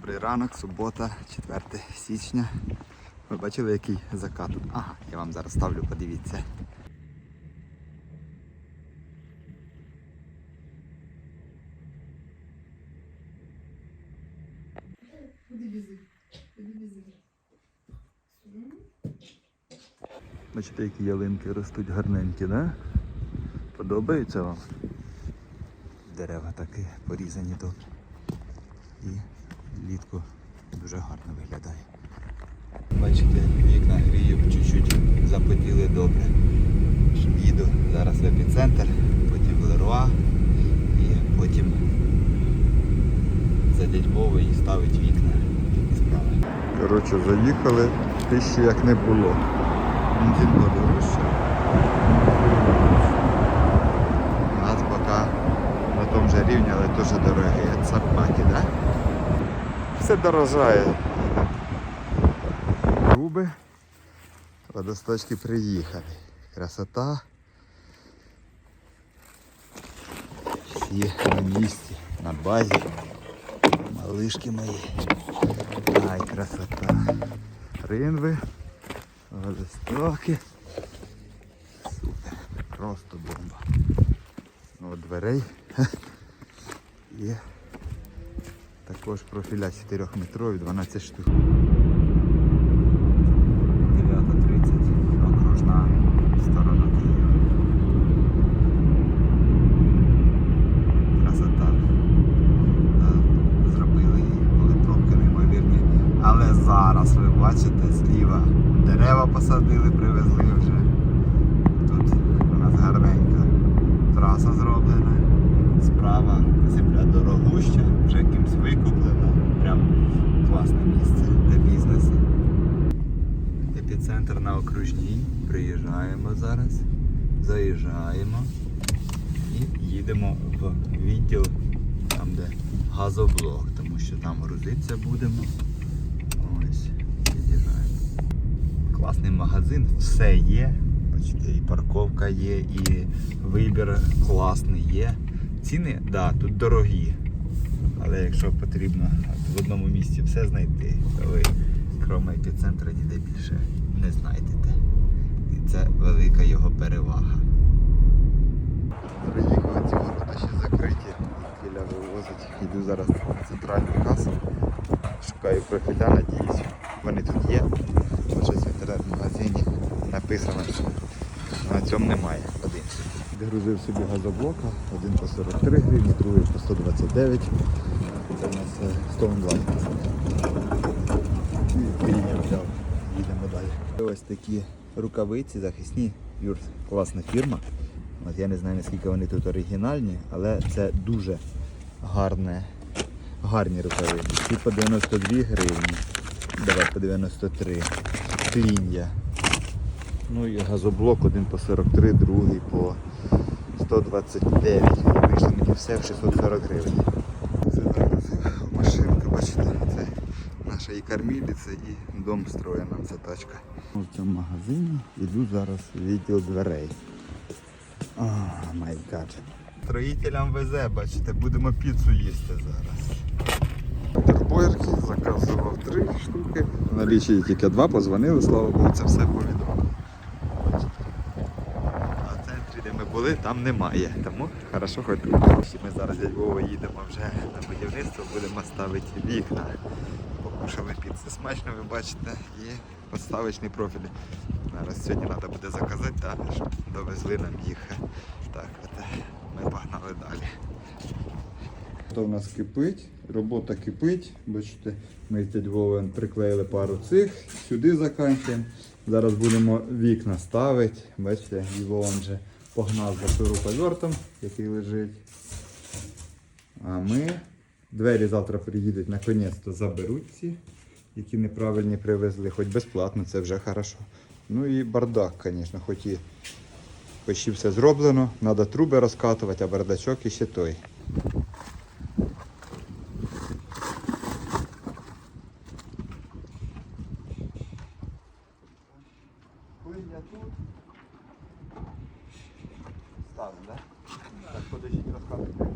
Добрий ранок, субота, 4 січня. Ви бачили, який закат? Ага, я вам зараз ставлю, подивіться. Бачите, які ялинки ростуть гарненькі, да? Подобається вам? Дерева такі порізані тут. І влітку дуже гарно виглядає. Бачите, вікна гріють чуть-чуть запотіли добре. Їду зараз в епіцентр, потім в Леруа і потім за дядь і ставить вікна. Такі справи. Коротше, заїхали, пищі як не було. Бензин подорожчав. Газ поки на тому же рівні, але дуже дорогий. Як собаки, да? Все дорожає. Груби. Водосточки приїхали. Красота. Всі на місці, на базі. Малишки мої. Ай, красота. Ринви. Водостоки. Супер. Просто бомба. Ну, от дверей. Є також профіля 4 метрові, 12 штук. 9.30. Окружна сторона Києва. Красота. Е, Зробили її, були пробки неймовірні. Але зараз ви бачите зліва дерева посадили, привезли вже. Тут у нас гарненька траса зроблена. Справа земля дорогуща, вже кимсь викуплена. Прям класне місце для бізнесу. Епіцентр на окружній. Приїжджаємо зараз, заїжджаємо і їдемо в відділ, там де газоблок, тому що там грузитися будемо. Ось, під'їжджаємо. Класний магазин, все є. Бачите, і парковка є, і вибір класний є. Ціни, да, тут дорогі. Але якщо потрібно в одному місці все знайти, то ви крім епіцентра ніде більше не знайдете. Це велика його перевага. Приїхали ці ворота ще закриті, Кіля вивозить. Йду зараз на центральну касу. Шукаю профіля, надіюсь, вони тут є. Бо щось в інтернет-магазині написано, що на цьому немає. Подивимося. Грузив собі газоблока, один по 43 гривні, другий по 129. Це у нас е, 120. І взяв. Їдемо далі. Ось такі рукавиці захисні. Юр, класна фірма. От я не знаю наскільки вони тут оригінальні, але це дуже гарне, гарні рукавиці. Ці по 92 гривні. Давай по 93. Клін'я. Ну і газоблок один по 43, другий по 129. Вийшло мені все в 640 гривень. Це зараз машинка, бачите, це наша і кормілиця, і дом строє нам ця тачка. В цьому магазині йду зараз відділ дверей. О, май гад. Строїтелям везе, бачите, будемо піцу їсти зараз. Бургерки, заказував три штуки. В налічі тільки два, позвонили, слава Богу, це все повідомили. А в центрі, де ми були, там немає. Тому хорошо хоч тут. Ми зараз дядь Вова їдемо вже на будівництво, будемо ставити вікна. Покушали піцу смачно, ви бачите, і поставочний профіль. Зараз сьогодні треба буде заказати, та, щоб довезли нам їх. Так, от ми погнали далі. То в нас кипить, робота кипить. Бачите, ми з Вовен приклеїли пару цих, сюди заканчуємо. Зараз будемо вікна ставити. Бачите, Вовен вже погнав за шуруповертом, який лежить. А ми двері завтра приїдуть, наконець-то заберуть ці, які неправильні привезли, хоч безплатно, це вже хорошо. Ну і бардак, звісно, хоч і почти все зроблено. Треба труби розкатувати, а бардачок і ще той. Так, подождіть, розкатуйте.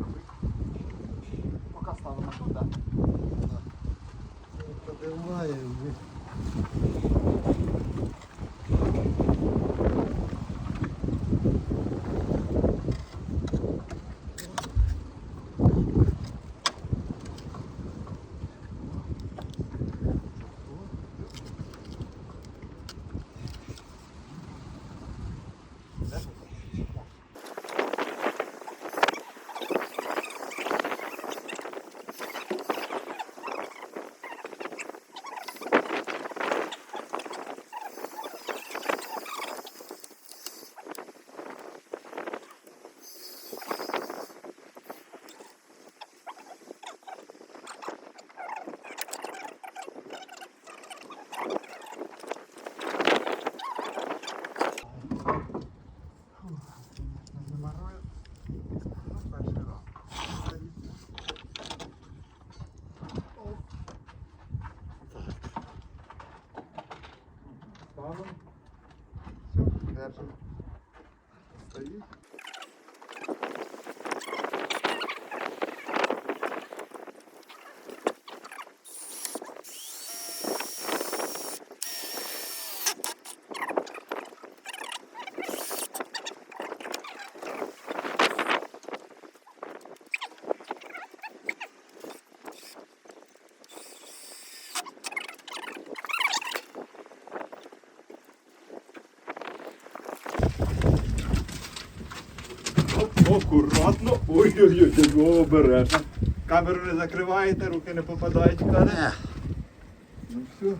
Подиваємо. Акуратно. Ой-ой-ой, обережно. Камеру не закриваєте, руки не попадають в кадр. Ну все.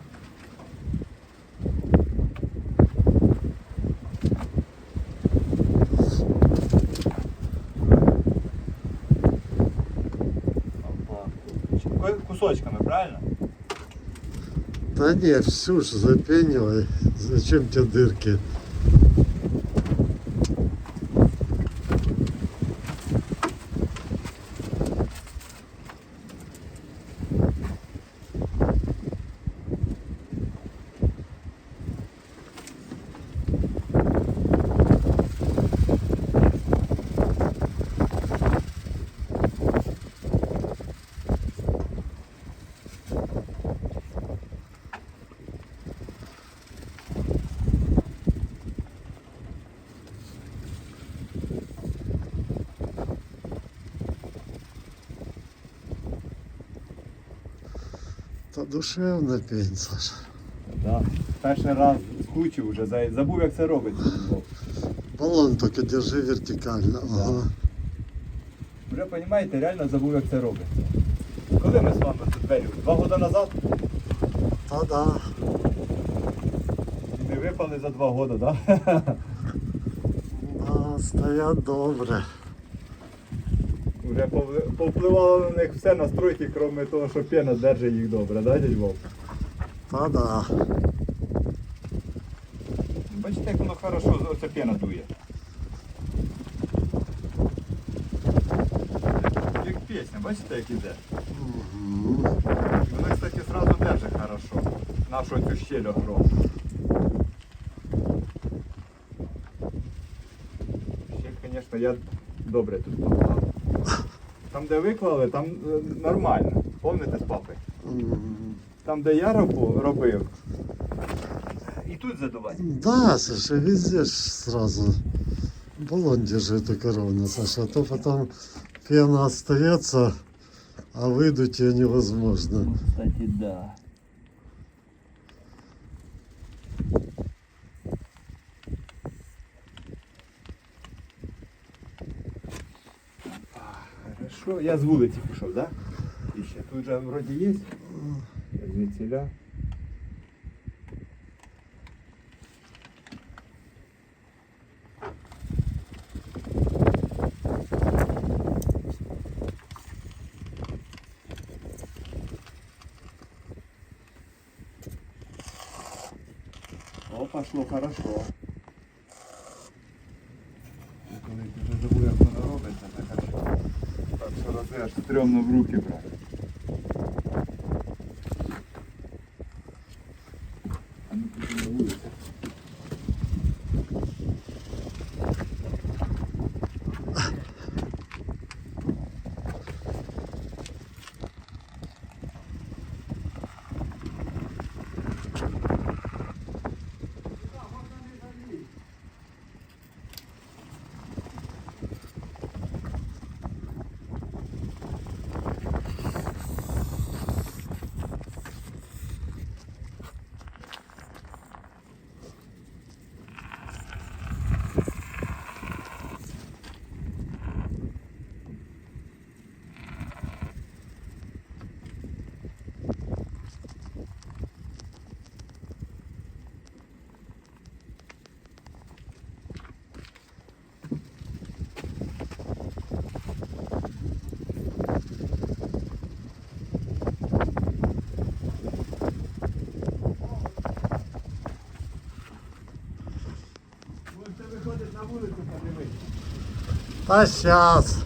Кусочками, правильно? Та ні, всю ж запенивай. Зачем тебе дырки? Душевна пень, Саша. Да. Перший раз скучив вже, забув як це робиться. Баллон только держи вертикально. Ага. Вже розумієте, реально забув як це робиться. Коли ми з вами тут двері? Два роки назад Та да. і не випали за два роки, так? Да? Да, стоять добре. Вже повпливало на них все настройки, крім того, що пена держить їх добре, да, дядь Вов? Та да. Бачите, як воно хорошо, оця пена дує. Як пісня, бачите, як іде? Вона, кстати, сразу держить хорошо. Нашу цю щель огромну. Ще, звісно, я добре тут поклав. Там, де виклали, там е, нормально. Помните з папи? Там, де я робу- робив. І тут задувати. Да, Саша, везде ж сразу баллон держи только ровно, Саша, а то потом пена остается, а выдуть ее невозможно. Кстати, да. Хорошо, я з вулиці пішов, так? Да? І ще тут же вроді є. Звідсіля. О, пошло хорошо. Стрьомно в руки брати. Та щас.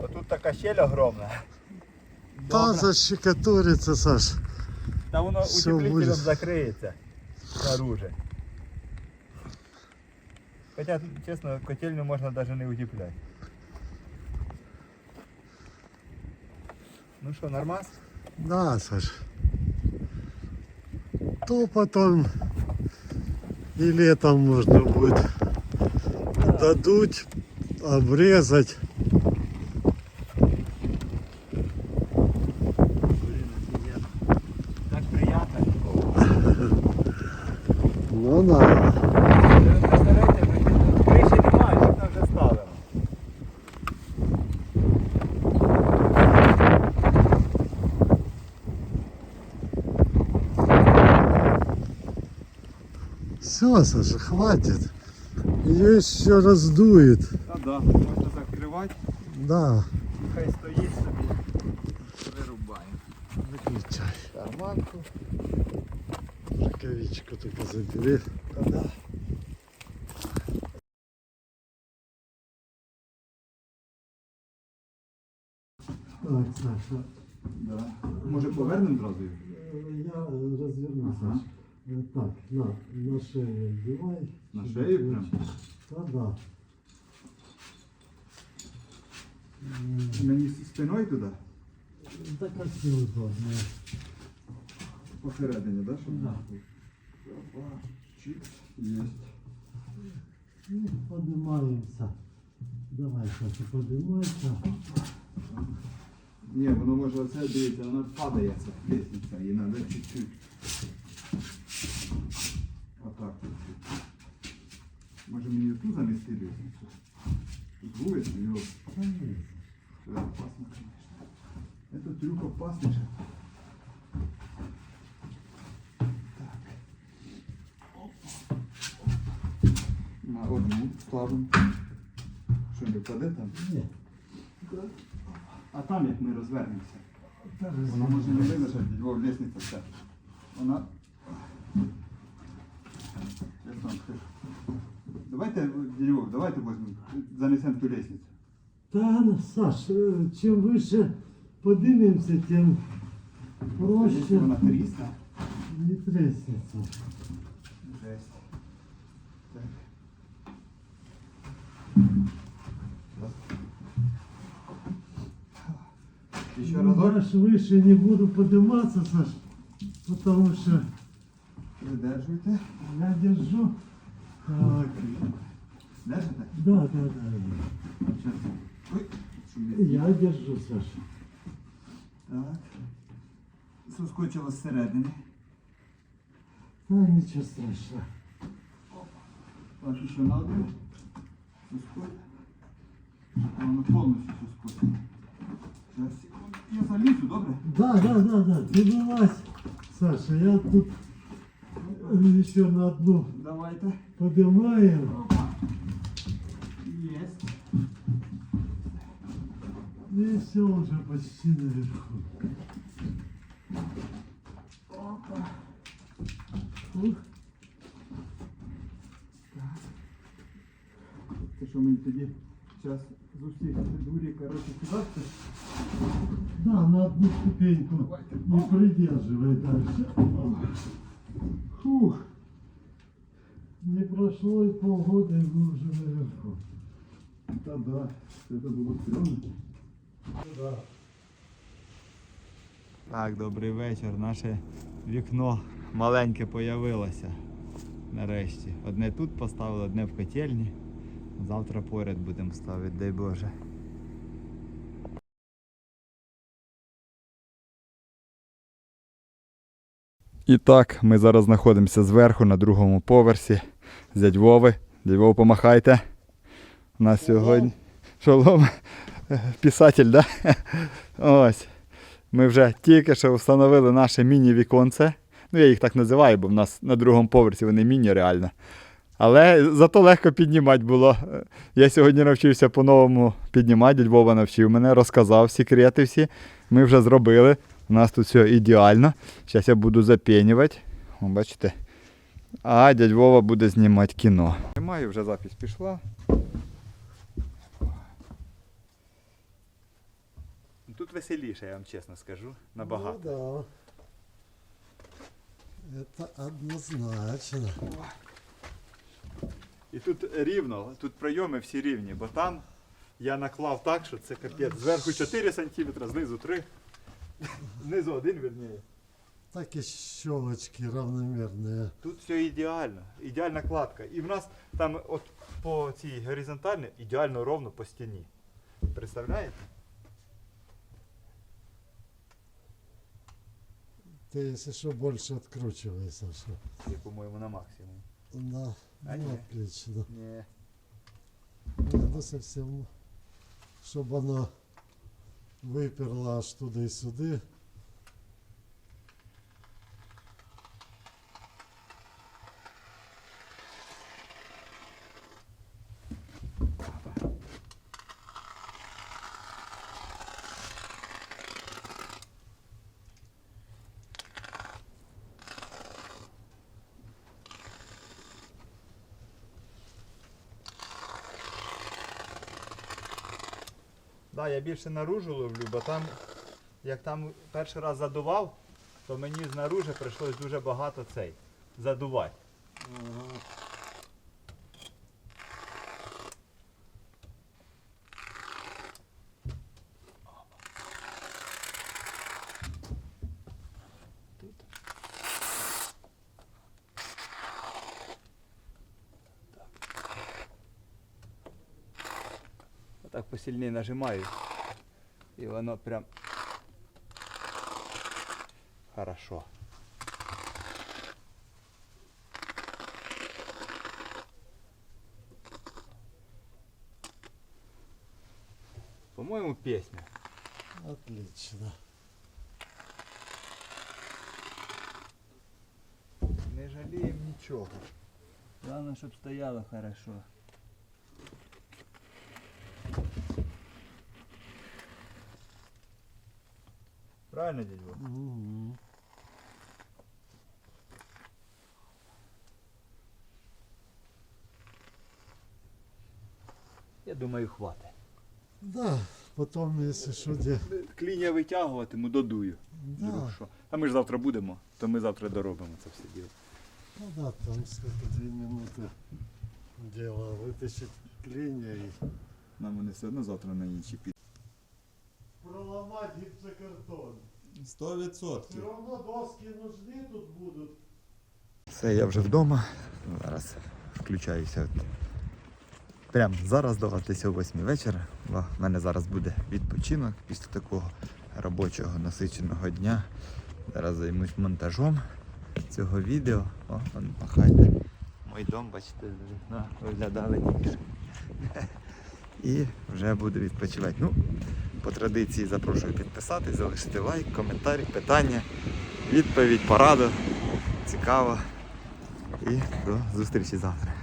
Отут така щель огромна. Та Добре. Саш. Та воно Все утеплителем буде. закриється снаружи. Хоча, чесно, котельню можна навіть не утепляти. Ну що, нормас? Да, Саш. То потом и летом можно будет додуть, обрезать. Все, Саша, хватит. Ее еще раздует. Та да, можна закривати, Да, хай стоїть собі. Вирубаємо. выключай. Карманку. Рукавичку только забери. Та да. Так, Саша, Да. Може повернемо зразу? э, я разверну, Ага. Саша. Э, Так, на, на шею одевай. На чтобы шею прям? включить. Да, да. М, Мені спиною туди? Да как тебе удобно. Посередині, так? Щоб Да. Опа, чик, єсть. Ну, поднимаемся. Давай, Саша, поднимайся. Ні, воно може оце, дивіться, воно падає ця лестниця, і треба чуть-чуть. Вулиця, йо. Конечно. Це опасно, конечно. Это трюк опасный же. Так. На одну. Що не впаде там? Нет. А там як ми розвернемося. Вона може не вилежати, його лестниця вся. Вона. Як там скажу? Давайте, Деревов, давайте возьмемо, занесемо ту лестницю. Да, ну, Саш, э, чем выше поднимемся, тем Якщо проще вона трісне. не треснется. Жесть. Так. Еще Ну, разок. Знаешь, выше не буду подниматься, Саш, потому что Видержуйте. я держу. Так, Держите? да, да, да. да. Сейчас. Ой. Я держу, Саша. Так. Соскочило зсередини. Да, ничего страшного. Так, ще на один. Соскочить. Воно повністю соскочить. Зараз, секунду. Я залізу, добре? Да, да, да, да, вылазь, Саша, я тут еще на одну Давайте. поднимаю. Опа. Есть. И все уже почти наверху. Опа. Ух, Те, що мені тоді зараз з усіх дурі, коротше, сюди. Да, на одну ступеньку не придерживай дальше. Фух. Не прошло и полгода, и вы уже наверху. Та да, це було стрьомно. Да. Так, добрий вечір. Наше вікно маленьке появилося. Нарешті. Одне тут поставили, одне в котельні. Завтра поряд будемо ставити, дай Боже. І так, ми зараз знаходимося зверху на другому поверсі. з Дядь Вови. Дядь Вова, помахайте. У нас сьогодні. Шолом. Писатель, да? Ось. Ми вже тільки що встановили наше міні-віконце. Ну, я їх так називаю, бо в нас на другому поверсі вони міні реально. Але зато легко піднімати було. Я сьогодні навчився по-новому піднімати. Дядь Вова навчив мене, розказав секрети всі. Ми вже зробили. У нас тут все ідеально. Зараз я буду запінювати. О, бачите. А дядь Вова буде знімати кіно. Знімаю, вже запись пішла. Тут веселіше, я вам чесно скажу. Набагато. Ну, да. Это однозначно. І тут рівно, тут прийоми всі рівні, бо там я наклав так, що це капець. Зверху 4 см, знизу 3. Знизу один, вірніше. Так и щелочки равномерные. Тут все ідеально, ідеальна кладка. І в нас там от по цій горизонтальній ідеально ровно по стіні. Представляєте? Ты, если что, больше откручивай, Саша. Я, по-моєму, на максимум. Да, А ну, нет. отлично. Ні. Не, ну совсем, чтобы оно выперло аж туда Да, я більше наружу ловлю, бо там, як там перший раз задував, то мені знаружи прийшлось дуже багато цей задувати. Отак посильніше нажимаю. І воно прям хорошо. По-моєму, пісня. Отлично. Не жаліємо нічого. Главное, чтобы стояло хорошо. Правильно, дядько? Мгм. Я думаю, хватить. Да, потом, если что, где... Клінія витягуватиму, додую. Да, що. А ми ж завтра будемо, то ми завтра доробимо це все діло. ну да, там сколько, две минуты дело, вытащить клинья и... Нам вони все одно завтра на інші під. Проломать гипсокартон. Сто відсотків. Все равно доски нужны тут будут. Все, я вже вдома. Зараз включаюся. Прямо зараз до вас десь о 8 вечора. Бо в мене зараз буде відпочинок після такого робочого насиченого дня. Зараз займусь монтажом цього відео. О, вон, махайте. Мой дом, бачите, з вікна виглядали тільки що. І вже буду відпочивати. Ну, по традиції запрошую підписатись, залишити лайк, коментар, питання, відповідь, пораду. Цікаво. І до зустрічі завтра.